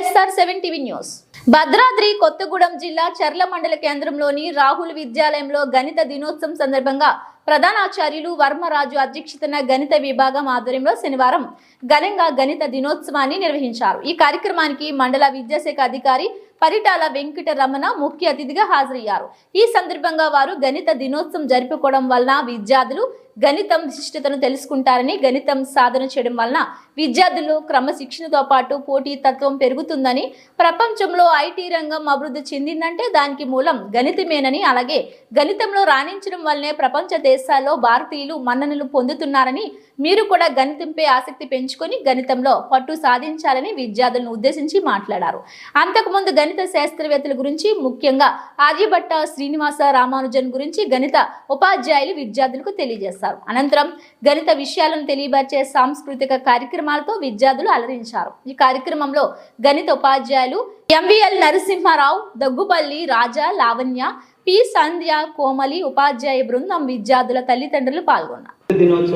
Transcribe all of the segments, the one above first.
SR seven TV news. Bhadradri Kothagudem జిల్లా చర్ల మండల కేంద్రంలోని రాహుల్ విద్యాలయంలో గణిత దినోత్సవం సందర్భంగా ప్రధానాచార్యులు వర్మరాజు అధ్యక్షతన గణిత విభాగం ఆధ్వర్యంలో శనివారం ఘనంగా గణిత దినోత్సవాన్ని నిర్వహించారు. ఈ కార్యక్రమానికి మండల విద్యాశాఖ అధికారి పరిటాల వెంకట రమణ ముఖ్య అతిథిగా హాజరయ్యారు. ఈ సందర్భంగా వారు గణిత దినోత్సవం జరుపుకోవడం వలన విద్యార్థులు గణితం విశిష్టతను తెలుసుకుంటారని గణితం సాధన చేయడం వలన విద్యార్థులు క్రమశిక్షణతో పాటు పోటీ తత్వం పెరుగుతుందని ప్రపంచంలో ఐటీ రంగం అభివృద్ధి చెందిందంటే దానికి మూలం గణితమేనని అలాగే గణితంలో రాణించడం వల్లనే ప్రపంచ దేశాల్లో భారతీయులు మన్ననలు పొందుతున్నారని మీరు కూడా గణితంపై ఆసక్తి పెంచుకొని గణితంలో పట్టు సాధించాలని విద్యార్థులను ఉద్దేశించి మాట్లాడారు. అంతకుముందు గణిత శాస్త్రవేత్తల గురించి ముఖ్యంగా ఆర్యభట్ట శ్రీనివాస రామానుజన్ గురించి గణిత ఉపాధ్యాయులు విద్యార్థులకు తెలియజేస్తారు అనంతరం గణిత విషయాలను తెలియపరిచే సాంస్కృతిక కార్యక్రమాలతో విద్యార్థులు అలరించారు. ఈ కార్యక్రమంలో గణిత ఉపాధ్యాయులు ఎంవిఎల్ నరసింహారావు దగ్గుపల్లి రాజా లావణ్య పి. సంధ్య కోమలి ఉపాధ్యాయ బృందం విద్యార్థుల తల్లిదండ్రులు పాల్గొన్నారు.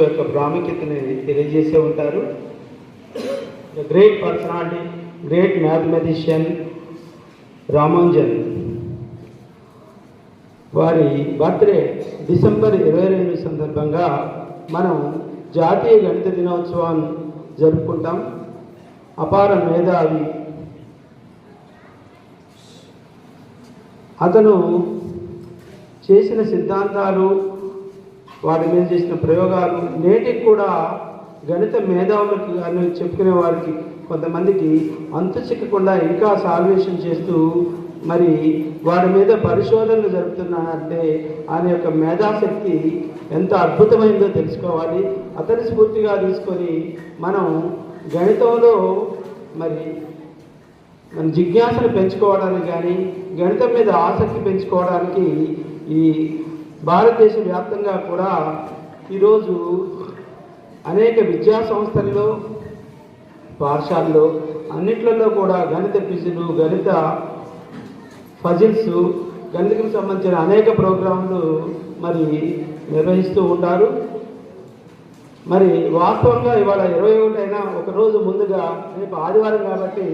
యొక్క ప్రాముఖ్యతని తెలియజేసే ఉంటారు. Great personality great mathematician Ramanujan వారి బర్త్డే డిసెంబర్ ఇరవై రెండు సందర్భంగా మనం జాతీయ గణిత దినోత్సవాన్ని జరుపుకుంటాం. అపార మేధావి అతను చేసిన సిద్ధాంతాలు వాటి మీద చేసిన ప్రయోగాలు నేటికి కూడా గణిత మేధావులకు అని చెప్పుకునే వారికి కొంతమందికి అంతు చిక్కకుండా ఇంకా సాల్వేషన్ చేస్తూ మరి వారి మీద పరిశోధనలు జరుపుతున్నానంటే ఆయన యొక్క మేధాశక్తి ఎంత అద్భుతమైందో తెలుసుకోవాలి. అతని స్ఫూర్తిగా తీసుకొని మనం గణితంలో మరి మన జిజ్ఞాసను పెంచుకోవడానికి కానీ గణితం మీద ఆసక్తి పెంచుకోవడానికి ఈ భారతదేశ వ్యాప్తంగా కూడా ఈరోజు అనేక విద్యా సంస్థల్లో పాఠశాలలో అన్నిట్లలో కూడా గణిత క్విజులు గణిత పజిల్స్ గణితకు సంబంధించిన అనేక ప్రోగ్రాంలు మరి నిర్వహిస్తూ ఉంటారు. మరి వాస్తవంగా ఇవాళ ఇరవై ఒకటైనా అయినా ఒక రోజు ముందుగా రేపు ఆదివారం కాబట్టి